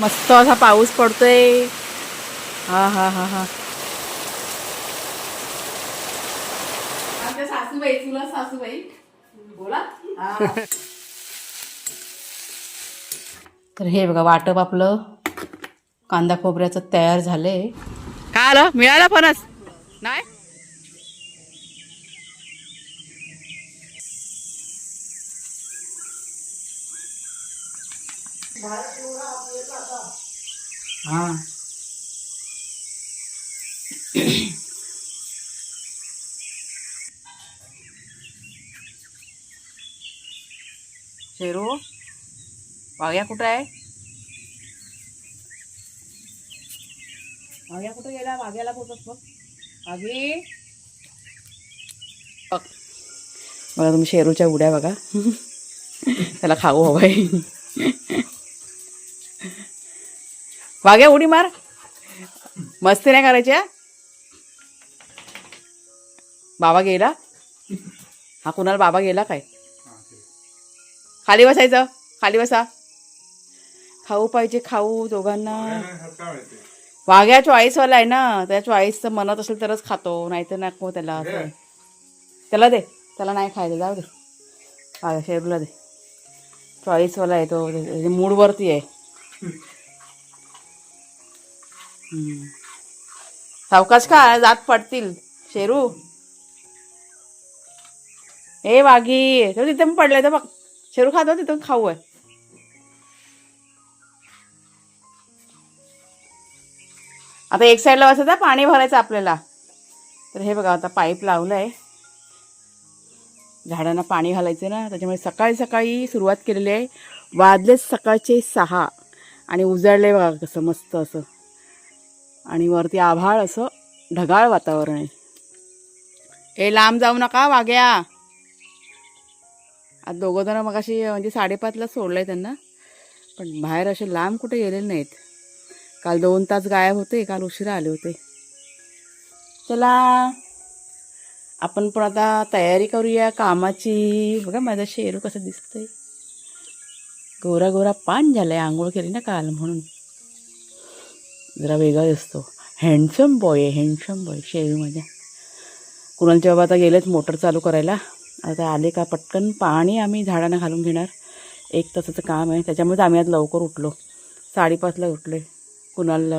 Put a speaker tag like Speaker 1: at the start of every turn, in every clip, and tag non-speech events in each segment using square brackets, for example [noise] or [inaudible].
Speaker 1: मस्त असा पाऊस पडतोय. हा हा हा हा. आमच्या सासूबाई तुला सासूबाई. बोला. तर हे बघा वाटप आपलं. कांदा खोबऱ्याचं तयार झालंय. काय आलं? मिळाला फणस नाही? हा. शेरू वाघ्या कुठं आहे? वाघ्या कुठं गेला? वाघ्याला बोलत बघ. वाघी? बघ. बघा तुम्ही शेरूच्या उड्या बघा. [laughs] त्याला खाऊ हवाय. वाघ्या उडी मार. मस्ती नाही करायची हा? बाबा गेला? हा कुणाला बाबा गेला काय? खाली बसायचं खाली बसा. खाऊ पाहिजे खाऊ दोघांना. वाघ्या चॉईसवाला आहे ना त्या चॉईसचं म्हणत असेल तरच खातो नाहीतर नको त्याला. त्याला दे त्याला नाही खायचं जाऊ दे. वाघ्या शेरूला दे. चॉईसवाला आहे तो मूडवरती आहे. सावकाश का जात पडतील. शेरू. ए वाघी. तो तिथे पण पडलाय तर बघ. शेरू खातो तिथून खाऊ आहे. आता एक साईडला बसायचं पाणी भरायचं आपल्याला. तर हे बघा आता पाईप लावलं आहे झाडांना पाणी घालायचं ना त्याच्यामुळे सकाळी सकाळी सुरुवात केलेली आहे. वाजलेच सकाळचे सहा. आणि उजाडले बघा कसं मस्त असं. आणि वरती आभाळ असं ढगाळ वातावरण आहे. ए लांब जाऊ नका वाघ्या. आज दोघं जण मग अशी म्हणजे साडेपाचला सोडलंय त्यांना. पण बाहेर असे लांब कुठे गेलेले नाहीत. काल दोन तास गायब होते काल उशिरा आले होते. चला आपण पण आता तयारी करूया कामाची. बघा माझा शेरू कसं दिसतंय. गोरा गोरा पान झालाय आंघोळ केली ना काल म्हणून. जरा वेगळा दिसतो हँडसम बॉय आहे हँडसम बॉय शेरू माझ्या कुणालचे बाबा आता गेलेच मोटर चालू करायला आता आले का पटकन पाणी आम्ही झाडांना घालून घेणार. एक तासाचं काम आहे त्याच्यामुळेच आम्ही आज लवकर उठलो. साडेपाचला उठले कुणाल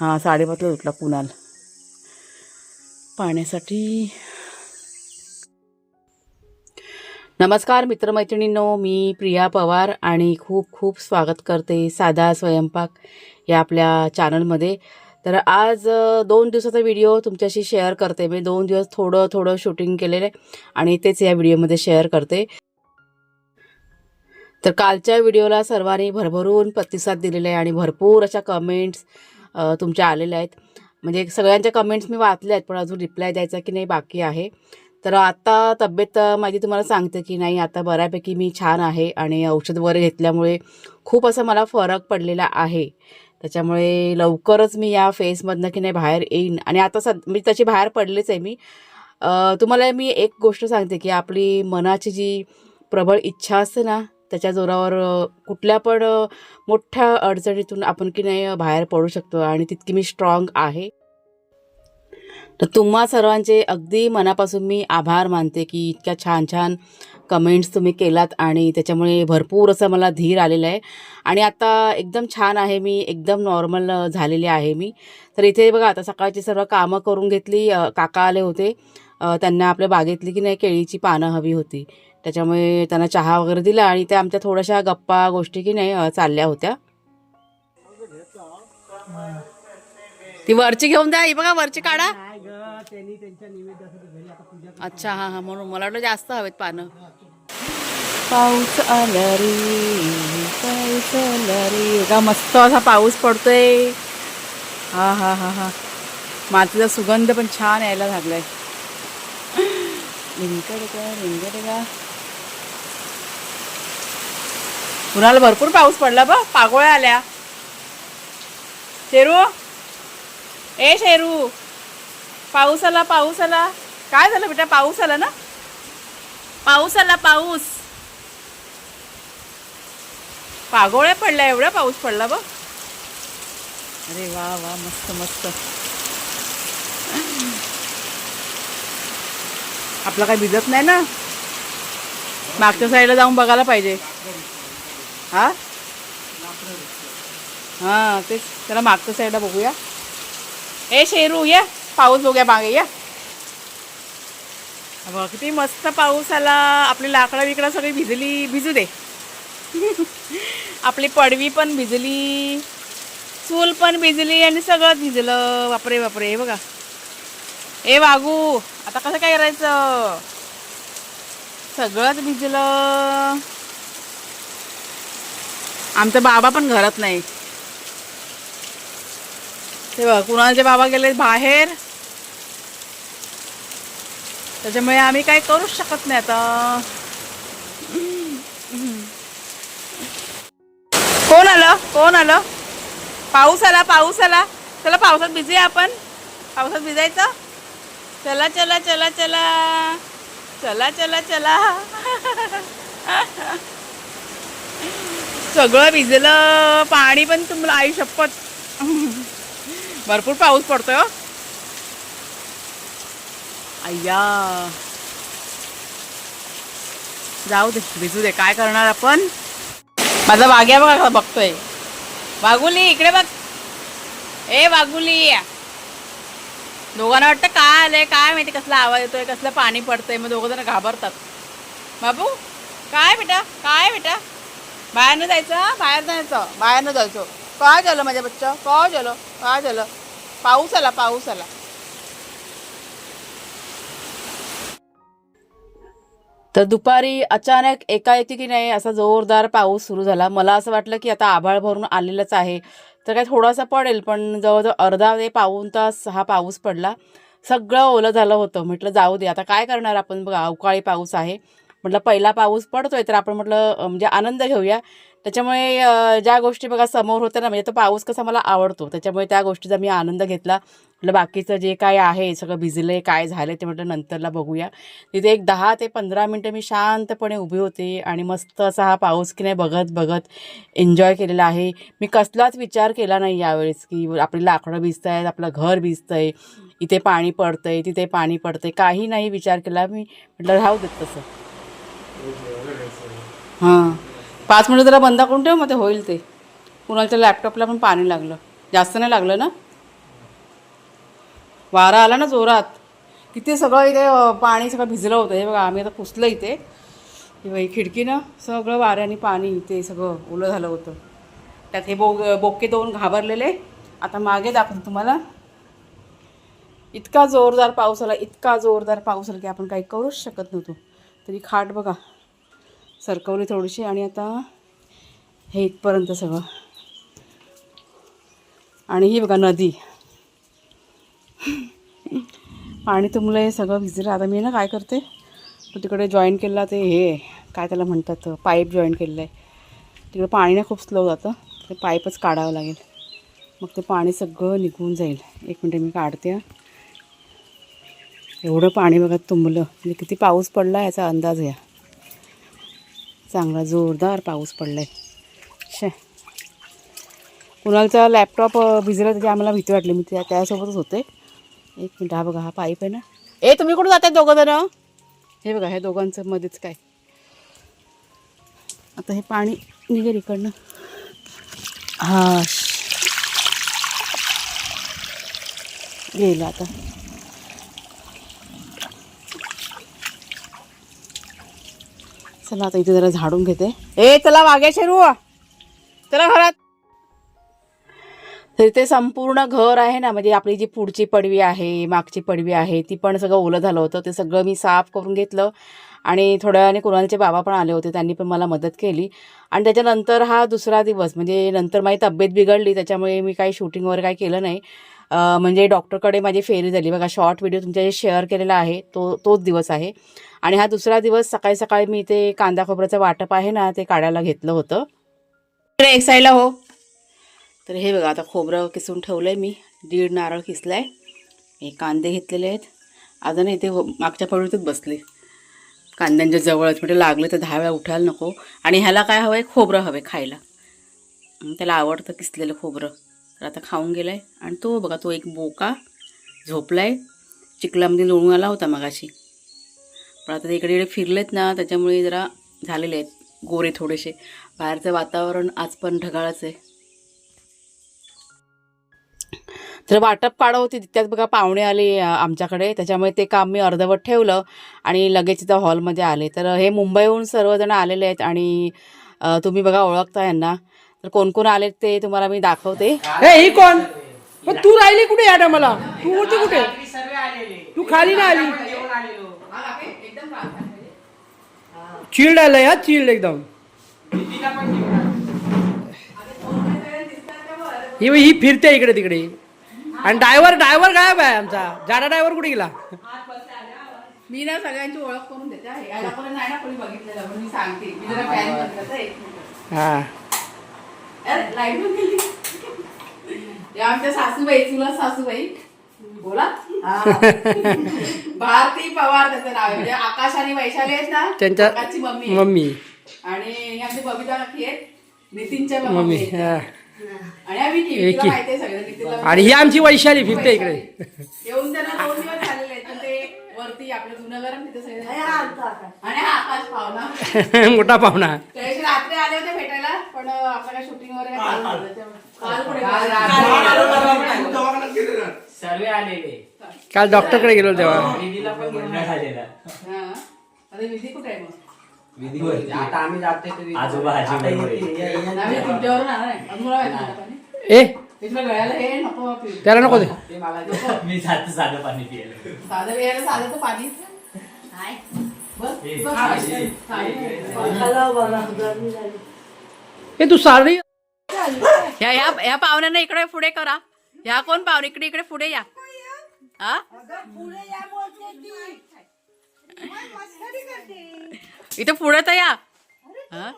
Speaker 1: हां साडेपाचला उठला कुणाल. पाण्यासाठी नमस्कार मित्रमैत्रिणींनो. मी प्रिया पवार आणि खूप खूप स्वागत करते साधा स्वयंपाक या आपल्या चॅनलमध्ये. तर आज दोन दिवसाचा व्हिडिओ तुमच्याशी शेअर करते. मी दोन दिवस थोडं थोडं शूटिंग केलेलं आहे आणि तेच या व्हिडिओमध्ये शेअर करते. तर कालच्या व्हिडिओला सर्वांनी भरभरून प्रतिसाद दिलेला आहे आणि भरपूर अशा कमेंट्स तुमच्या आलेल्या आहेत. म्हणजे सगळ्यांच्या कमेंट्स मी वाचल्या आहेत पण अजून रिप्लाय द्यायचा की नाही बाकी आहे. तर आता तब्येत माझी तुम्हाला सांगते की नाही आता बऱ्यापैकी मी छान आहे आणि औषध वगैरे घेतल्यामुळे खूप असा मला फरक पडलेला आहे. त्याच्यामुळे लवकरच मी या फेसमधनं की नाही बाहेर येईन. आणि आता सद मी तशी बाहेर पडलेच आहे मी. तुम्हाला मी एक गोष्ट सांगते की आपली मनाची जी प्रबळ इच्छा असते ना त्याच्या जोरावर कुठल्या पण मोठ्या अडचणीतून आपण की नाही बाहेर पडू शकतो आणि तितकी मी स्ट्रॉंग आहे. तर तुम्हा सर्वांचे अगदी मनापासून मी आभार मानते की इतक्या छान छान कमेंट्स तुम्ही केलात आणि त्याच्यामुळे भरपूर असं मला धीर आलेलं आहे. आणि आता एकदम छान आहे मी एकदम नॉर्मल झालेले आहे मी. तर इथे बघा आता सकाळची सर्व कामं करून घेतली काका आले होते. त्यांना आपल्या बागेतली की नाही केळीची पानं हवी होती. त्याच्यामुळे त्यांना चहा वगैरे दिला आणि त्या आमच्या थोड्याशा गप्पा गोष्टी की नाही चालल्या होत्या. ती वरची घेऊन द्या ही बघा वरची काढा. अच्छा हा हा म्हणून मला वाटलं जास्त हवेत पानं. पाऊस आला रे पाऊस आला रे. का मस्त असा पाऊस पडतोय. हा हा हा हा. मातीचा सुगंध पण छान यायला लागलाय. लिंकडगा लिंकडगा कुणाला भरपूर पाऊस पडला बा पागोळ्या आल्या. शेरू? ए शेरू? पाऊस आला पाऊस आला काय झालं बेटा पाऊस आला ना? पाऊस आला पाऊस. पागोळ्या पडल्या एवढा पाऊस पडला बघ. अरे वा वा मस्त मस्त. आपलं काय भिजत नाही ना? मागच्या साईडला जाऊन बघायला पाहिजे. हा? हा तेच. त्याला मागच्या साईडला बघूया. ए शेरू या. पाऊस बघूया मागे या? बघ किती मस्त पाऊस आला. आपली लाकडं विकडं सगळी भिजली. भिजू दे. आपली पडवी पण भिजली. चूल पण भिजली आणि सगळं भिजलं. बापरे बापरे हे बघा. ए वागू. आता कसं काय करायचं? सगळंच भिजलं. आमचा बाबा पण घरात नाही. ते बघ कुणालचे बाबा गेले बाहेर. त्याच्यामुळे आम्ही काही करूच शकत नाही आता. कोण आलं? कोण आलं? पाऊस आला पाऊस आला. चला पावसात भिजूया आपण. पावसात भिजायचं? चला चला चला चला. चला चला चला. सगळं भिजलं. पाणी पण तुम्हाला आई शपथ भरपूर पाऊस पडतोय हो. अय्या. जाऊ दे भिजू दे. काय करणार आपण? माझा वाघ्या बघा बघतोय. वाघुली इकडे बघ. ए वागुली दोघांना वाटतं काय आलंय काय माहिती कसला आवाज येतोय कसलं पाणी पडतंय? मग दोघं जण घाबरतात. बाबू काय बेटा? काय बेटा? बाहेरनं जायचं बाहेर जायचं. बाहेरनं जायचं. काय झालं माझ्या बच्चा? काय झालं? काय झालं? पाऊस आला पाऊस आला. तर दुपारी अचानक एकाएकी की नाही असा जोरदार पाऊस सुरू झाला. मला असं वाटलं की आता आभाळ भरून आलेलंच आहे. तर काय थोडासा पडेल पण जवळजवळ अर्धा ते पाऊण तास हा पाऊस पडला. सगळं ओलं झालं होतं. म्हटलं जाऊ दे आता काय करणार आपण? बघा अवकाळी पाऊस आहे. म्हटलं पहिला पाऊस पडतोय तर आपण म्हटलं म्हणजे आनंद घेऊया. त्याच्यामुळे ज्या गोष्टी बघा समोर होत्या ना म्हणजे तो पाऊस कसा मला आवडतो. त्याच्यामुळे त्या गोष्टीचा मी आनंद घेतला. म्हटलं बाकीचं जे काय आहे सगळं भिजले काय झालं ते म्हटलं नंतरला बघूया. तिथे एक दहा ते पंधरा मिनटं मी शांतपणे उभी होते आणि मस्त असा हा पाऊस की नाही बघत बघत एन्जॉय केलेला आहे. मी कसलाच विचार केला नाही यावेळेस की आपली लाकडं भिजत आहेत आपलं घर भिजतं आहे इथे पाणी पडतं आहे तिथे पाणी पडतं आहे काही नाही विचार केला मी. म्हटलं राहू देत तसं. हां. पाच मिनटं जरा बंद करून ठेव मग ते होईल ते. कुणाच्या लॅपटॉपला पण पाणी लागलं. जास्त नाही लागलं ना? वारा आला ना जोरात. किती सगळं इथे पाणी सगळं भिजलं होतं. हे बघा आम्ही आता पुसलं इथे. हे ही खिडकी ना सगळं वाऱ्याने पाणी ते सगळं ओलं झालं होतं. त्यात हे बोग बोके दोन घाबरलेले. आता मागे दाखवतो तुम्हाला. इतका जोरदार पाऊस आला इतका जोरदार पाऊस आला की आपण काही करूच शकत नव्हतो. तरी खाट बघा सरकवली थोडीशी आणि आता हे इथपर्यंत सगळं. आणि ही बघा नदी. पाणी तुंबलं हे सगळं भिजलं आता मी ना काय करते? तो तिकडे जॉईन केला ते हे काय त्याला म्हणतात पाईप जॉईन केलेलं आहे तिकडे पाणी ना खूप स्लो जातं. ते पाईपच काढावं लागेल. मग ते पाणी सगळं निघून जाईल. एक मिनटं मी काढते एवढं पाणी बघा तुंबलं म्हणजे किती पाऊस पडला याचा अंदाज घ्या. चांगला जोरदार पाऊस पडला आहे शे. कुणालचा लॅपटॉप भिजला त्याची आम्हाला भीती वाटली. मी त्या त्यासोबतच होते. एक मिनिट हा बघा हा पाईप आहे ना. ए तुम्ही कुठं जातात दोघं जण? हे बघा हे दोघांचं मध्येच काय? आता हे पाणी निघेल इकडनं. हा गेलं आता. चला आता इथे जरा झाडून घेते. ए चला वाघ्या शेरू. चला घरात. तर ते संपूर्ण घर आहे ना म्हणजे आपली जी पुढची पडवी आहे मागची पडवी आहे ती पण सगळं ओलं झालं होतं. ते सगळं मी साफ करून घेतलं आणि थोड्या वेळाने कुणालचे बाबा पण आले होते त्यांनी पण मला मदत केली. आणि त्याच्यानंतर हा दुसरा दिवस म्हणजे नंतर माझी तब्येत बिघडली त्याच्यामुळे मी काही शूटिंग वगैरे काही केलं नाही. म्हणजे डॉक्टरकडे माझी फेरी झाली. बघा शॉर्ट व्हिडिओ तुमच्या शेअर केलेला आहे तो तोच दिवस आहे. आणि हा दुसरा दिवस सकाळी सकाळी मी ते कांदा खोबऱ्याचं वाटप आहे ना ते काढायला घेतलं होतं. एक साईडला हो. तर हे बघा आता खोबरं किसून ठेवलं आहे मी. दीड नारळ किसला आहे हे कांदे घेतलेले आहेत. अजून इथे हो, मागच्या पडवीतच बसले. कांद्यांच्या जवळच म्हणजे लागले तर दहा वेळा उठायला नको. आणि ह्याला काय हवं आहे खोबरं हवं आहे खायला त्याला आवडतं किसलेलं खोबरं. तर आता खाऊन गेलं आहे आणि तो बघा तो एक बोका झोपला आहे चिखलामध्ये लोळून आला होता मगाशी. पण आता ते इकडे इकडे फिरलेत ना त्याच्यामुळे जरा झालेले आहेत गोरे थोडेसे. बाहेरचं वातावरण आज पण ढगाळच आहे. तर वाटप पाडं होती. त्यात बघा पाहुणे आले आमच्याकडे. त्याच्यामुळे ते काम मी अर्धवट ठेवलं आणि लगेच इथं हॉलमध्ये आले. तर हे मुंबईहून सर्वजण आलेले आहेत आणि तुम्ही बघा ओळखता यांना. तर कोण कोण आले ते तुम्हाला मी दाखवते.
Speaker 2: ए ही कोण? तू राहिली कुठे या मला? तू होती कुठे? तू खाली नाही आली. चिल्ड आलं या चिल्ड एकदम. ही ही फिरते इकडे तिकडे आणि ड्रायव्हर ड्रायव्हर गायब आहे आमचा. जाडा ड्रायव्हर कुठे गेला?
Speaker 1: मी ना सगळ्यांची ओळख करून देते. याला पण नाही ना कोणी बघितलेलं पण मी सांगते. मी जरा फॅन बनलं एक मिनिट.
Speaker 2: हा.
Speaker 1: अरे, लाइट बंद केली. या आमच्या सासूबाई तुला सासूबाई. बोला. भारती पवार त्याचं नाव आहे. म्हणजे आकाश आणि वैशाली आहेत ना
Speaker 2: त्यांच्या
Speaker 1: मम्मी.
Speaker 2: मम्मी.
Speaker 1: आणि आमची बबिता काकी आहेत. नितीनच्या
Speaker 2: मम्मी.
Speaker 1: आणि आम्ही की
Speaker 2: एकी.
Speaker 1: तुला माहिती आहे सगळं नितीनला
Speaker 2: आणि ही आमची वैशाली फिरते इकडे.
Speaker 1: येऊन त्यांना दोन दिवस झालेले आहेत पण ते वरती आपलं जुनं गरम तिथे सगळे आणि हा आकाश. पाहुणा. [laughs]
Speaker 2: मोठा पाहुणा.
Speaker 1: त्या दिवशी रात्री आले होते भेटायला पण काय शूटिंग वगैरे चालू त्यामुळे- काल पुढे
Speaker 3: सर्वे आलेले.
Speaker 2: काल डॉक्टरकडे गेलो तेव्हा.
Speaker 3: दीदीला पण घेऊन आलेला
Speaker 1: हा. अरे विधी कुठे आहे मग?
Speaker 3: आता आम्ही आजोबा आजी.
Speaker 2: ए!
Speaker 1: गळ्याला हे नको.
Speaker 2: त्याला नको दे.
Speaker 3: मी जात साधं पाणी पियला
Speaker 1: साधं साधं. साधं.
Speaker 2: ए तू सारडी
Speaker 1: ह्या ह्या ह्या पाहुण्यांना इकडे पुढे करा. ह्या कोण पाहुणे? इकडे इकडे पुढे या. हा इथे पुढे तर या. हा?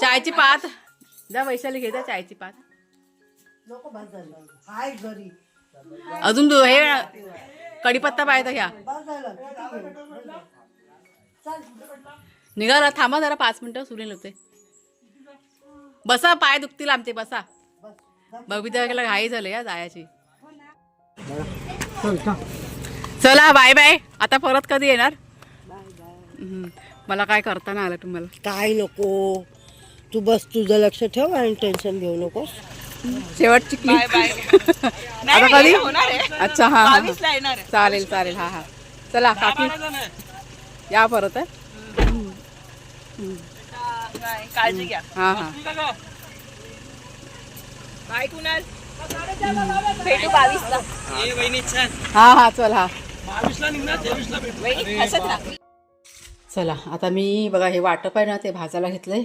Speaker 1: चायची पात. जा वैशाली घे जा चायची पात. अजून दु- हे कढीपत्ता पाहिजे घ्या. निघाला थांबा जरा पाच मिनिटं सुनील होते. बसा पाय दुखतील आमचे बसा. बबिता घाई झाले या जायची. चला बाय बाय. आता परत कधी येणार? हम्म. मला काय करता नाही आलं तुम्हाला?
Speaker 4: काय नको. तू बस तुझं लक्ष ठेव आणि टेन्शन घेऊ नकोस.
Speaker 1: शेवटची क्लिप [laughs] आता कधी? अच्छा हा हा, हा चालेल चालेल हा हा. चला काकी. या परत हं.
Speaker 5: काळजी घ्या.
Speaker 1: हा हा.
Speaker 5: बाय कुणाल? भेटू बावीस ला
Speaker 1: हा हा चल हा.
Speaker 5: वहिनी हसत राहा.
Speaker 1: चला आता मी बघा हे वाटप आहे ना ते भाजायला घेतलंय.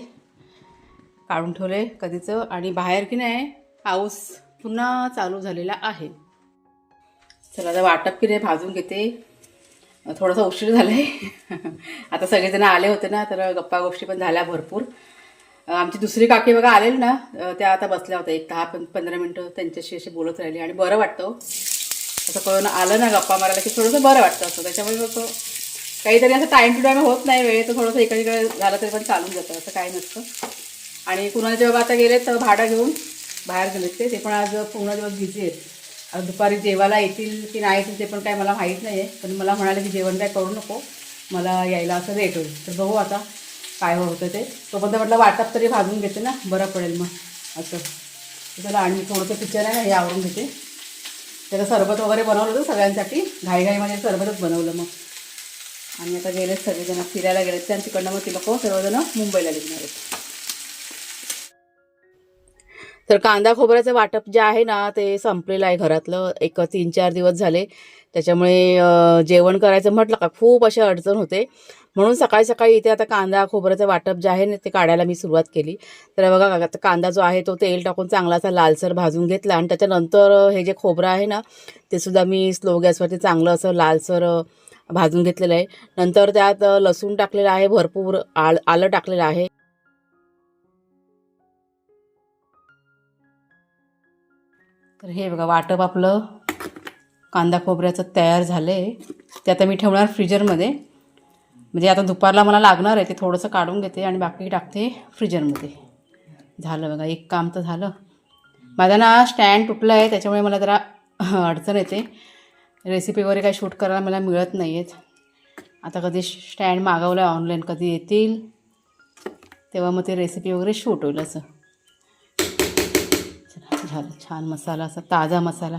Speaker 1: काढून ठेवले कधीचं आणि बाहेर की नाही पाऊस पुन्हा चालू झालेला आहे. चला आता वाटप की नाही भाजून घेते. थोडासा उशीर झाला आहे [laughs] आता सगळेजण आले होते ना तर गप्पा गोष्टी पण झाल्या भरपूर. आमची दुसरी काकी बघा आलेली ना त्या आता बसल्या होत्या. एक दहा पंधरा मिनटं त्यांच्याशी अशी बोलत राहिली आणि बरं वाटतं हो. असं कळून आलं ना गप्पा मारायला की थोडंसं बरं वाटतं असं. त्याच्यामुळे कसं काहीतरी असं टाईम टू टाईम होत नाही वेळेचं थोडंसं इकडे इकडे झालं तरी पण चालून जातं असं काही नसतं. आणि पुन्हा जेव्हा आता गेले तर भाडं घेऊन बाहेर गेलेत ते ते पण आज पूर्ण दिवस बिझी आहेत. आज दुपारी जेवायला येतील की नाही येतील ते पण काय मला माहीत नाही आहे पण मला म्हणाले की जेवण काय करू नको. मला यायला असं लेट होईल. तर बघू आता. काय होतं ते? तोपर्यंत म्हटलं वाटप तरी भाजून घेते ना बरं पडेल मग. असं. त्याला चला आणि थोडंसं किचन आहे ना हे आवरून घेते. त्याला सरबत वगैरे बनवलं होतं सगळ्यांसाठी. घाईघाईमध्ये सरबतच बनवलं मग. आणि आता गेलेत सगळेजण फिरायला गेलेत. त्या तिकडनं मग ती लोक सर्वजण मुंबईला निघणार आहेत. तर कांदा खोबऱ्याचं वाटप जे आहे ना ते संपलेलं आहे घरातलं. एक तीन चार दिवस झाले. त्याच्यामुळे जेवण करायचं म्हटलं का खूप अशी अडचण होते. म्हणून सकाळी सकाळी इथे आता कांदा खोबऱ्याचं वाटप जे आहे ना ते काढायला मी सुरुवात केली. तर बघा आता कांदा जो आहे तो तेल टाकून चांगला असा लालसर भाजून घेतला. आणि त्याच्यानंतर हे जे खोबरं आहे ना ते सुद्धा मी स्लो गॅसवरती चांगलं असं लालसर भाजून घेतलेलं आहे. नंतर त्यात लसूण टाकलेलं आहे भरपूर आल आलं टाकलेलं आहे. तर हे बघा वाटप आपलं कांदा खोबऱ्याचं तयार झालं आहे ते आता मी ठेवणार फ्रीजरमध्ये. म्हणजे आता दुपारला मला लागणार आहे ते थोडंसं काढून घेते आणि बाकी टाकते फ्रीजरमध्ये. झालं बघा एक काम तर झालं. माझा ना स्टँड तुटलं आहे त्याच्यामुळे मला जरा [laughs] अडचण येते. रेसिपी वगैरे काही शूट करायला मला मिळत नाही आहेत आता कधी स्टँड मागवलं आहे ऑनलाईन कधी येतील तेव्हा मग ते रेसिपी वगैरे शूट होईल असं. झालं छान मसाला असा ताजा मसाला.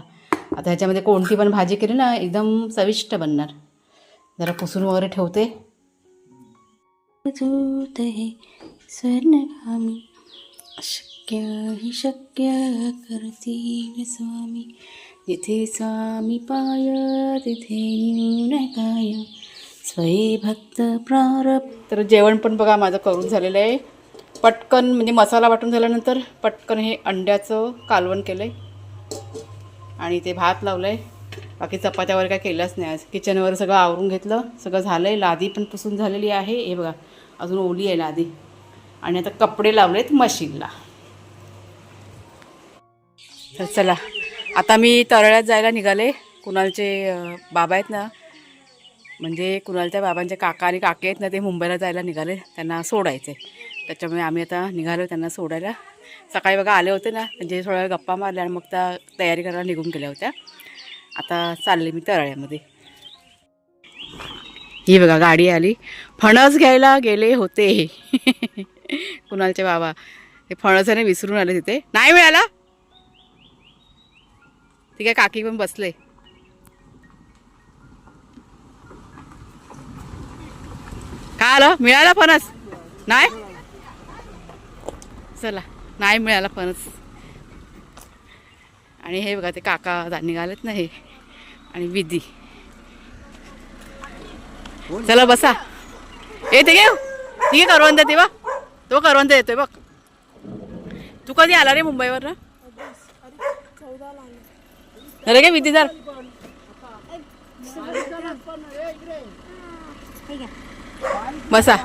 Speaker 1: आता ह्याच्यामध्ये कोणती पण भाजी केली ना एकदम चविष्ट बनणार. जरा पुसून वगैरे ठेवते.
Speaker 6: दूत हे स्वर्णगामी अशक्य ही शक्य करतील स्वामी। जिथे स्वामी पाय तिथे न्यून काय स्वयं भक्त प्रारब्ध।
Speaker 1: तर जेवण पण बघा माझं करून झालेलं आहे. पटकन म्हणजे मसाला वाटून झाल्यानंतर पटकन हे अंड्याचं कालवण केलं आहे आणि ते भात लावलं आहे बाकी चपात्या वगैरे काय केलंच नाही आज. किचनवर सगळं आवरून घेतलं. सगळं झालं आहे लादी पण पुसून झालेली आहे. हे बघा. अजून ओली आहे ना आधी. आणि आता कपडे लावलेत मशीनला. तर चला आता मी तरळ्यात जायला निघाले. कुणालचे बाबा आहेत ना म्हणजे कुणालच्या बाबांचे काका आणि काके आहेत ना ते मुंबईला जायला निघाले. त्यांना सोडायचे त्याच्यामुळे आम्ही आता निघालो त्यांना सोडायला. सकाळी बघा आले होते ना म्हणजे थोड्या गप्पा मारल्या आणि मग त्या तयारी करायला निघून गेल्या होत्या. आता चालले मी तरळ्यामध्ये. ही बघा गाडी आली. फणस घ्यायला गेले होते. [laughs] कुणालचे बाबा. ते फणसाने विसरून आले तिथे. नाही मिळाला? ठीक आहे काकी पण बसले. काय आलं? मिळाला फणस? नाही? चला नाही मिळाला फणस. आणि हे बघा ते काका दा- निघालेत ना हे. आणि विधी. चला बसा. ए ते घेऊ ठीक आहे करवंत ते बघ. तो करवंत येतोय बघ. तू कधी आला रे मुंबईवर ना अरे काय विधी जर. बसा.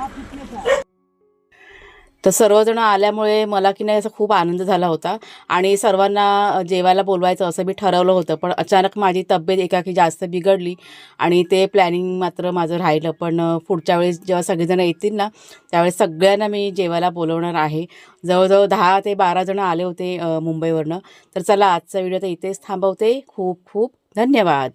Speaker 1: तर सर्वजण आल्यामुळे मला की नाही असा खूप आनंद झाला होता. आणि सर्वांना जेवायला बोलवायचं असं मी ठरवलं होतं. पण अचानक माझी तब्येत एकाकी जास्त बिघडली आणि ते प्लॅनिंग मात्र माझं राहिलं. पण पुढच्या वेळेस जेव्हा सगळेजण येतील ना त्यावेळेस सगळ्यांना मी जेवायला बोलवणार आहे. जवळजवळ दहा ते बारा जण आले होते मुंबईवरनं. तर चला आजचा व्हिडिओ तर इथेच थांबवते. खूप खूप धन्यवाद.